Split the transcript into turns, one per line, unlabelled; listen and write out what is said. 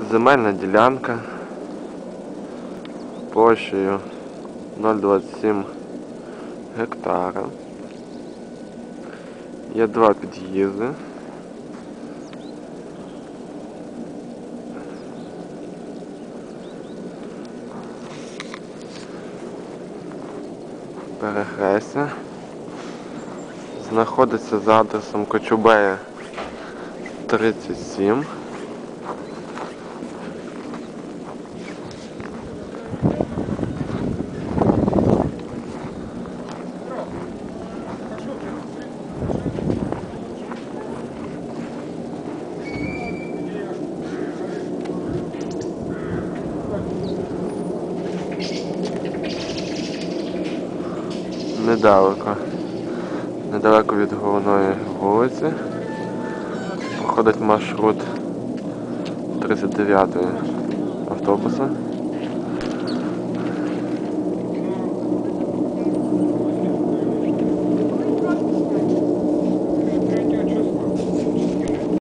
Земельна ділянка площею 0,27 гектара. Є два під'їзди. Перехрестя. Знаходиться за адресом Кочубея 37. Недалеко. Недалеко від головної вулиці. Проходить маршрут 39-ї автобуса.